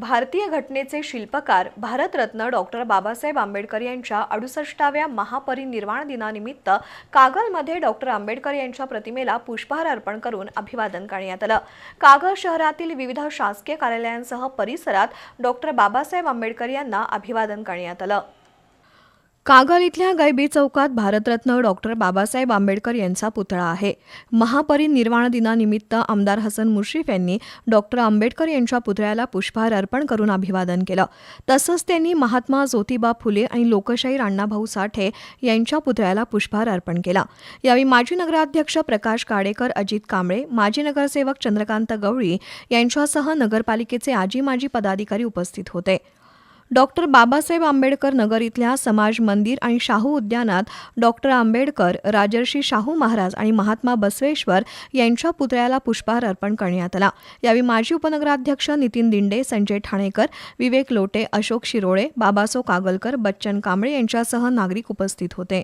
भारतीय घटनेचे शिल्पकार भारतरत्न डॉक्टर बाबासाहेब आंबेडकर यांच्या अडुसष्टाव्या महापरिनिर्वाण दिनानिमित्त कागलमध्ये डॉक्टर आंबेडकर यांच्या प्रतिमेला पुष्पहार अर्पण करून अभिवादन करण्यात आलं. कागल शहरातील विविध शासकीय कार्यालयांसह परिसरात डॉक्टर बाबासाहेब आंबेडकर यांना अभिवादन करण्यात आलं. कागल इथल्या गैबी चौकात भारतरत्न डॉक्टर बाबासाहेब आंबेडकर यांचा पुतळा आहे. महापरिनिर्वाण दिनानिमित्त आमदार हसन मुश्रीफ यांनी डॉक्टर आंबेडकर यांच्या पुतळ्याला पुष्पहार अर्पण करून अभिवादन केलं. तसंच त्यांनी महात्मा ज्योतिबा फुले आणि लोकशाहीर अण्णाभाऊ साठे यांच्या पुतळ्याला पुष्पहार अर्पण केला. यावेळी माजी नगराध्यक्ष प्रकाश काडेकर अजित कांबळे माजी नगरसेवक चंद्रकांत गवळी यांच्यासह नगरपालिकेचे आजी माजी पदाधिकारी उपस्थित होते. डॉक्टर बाबासाहेब आंबेडकर नगर इथल्या समाज मंदिर आणि शाहू उद्यानात डॉक्टर आंबेडकर राजर्षी शाहू महाराज आणि महात्मा बसवेश्वर यांच्या पुतळ्याला पुष्पहार अर्पण करण्यात आला. यावेळी माजी उपनगराध्यक्ष नितीन दिंडे संजय ठाणेकर विवेक लोटे अशोक शिरोळे बाबासो कागलकर बच्चन कांबळे यांच्यासह नागरिक उपस्थित होते.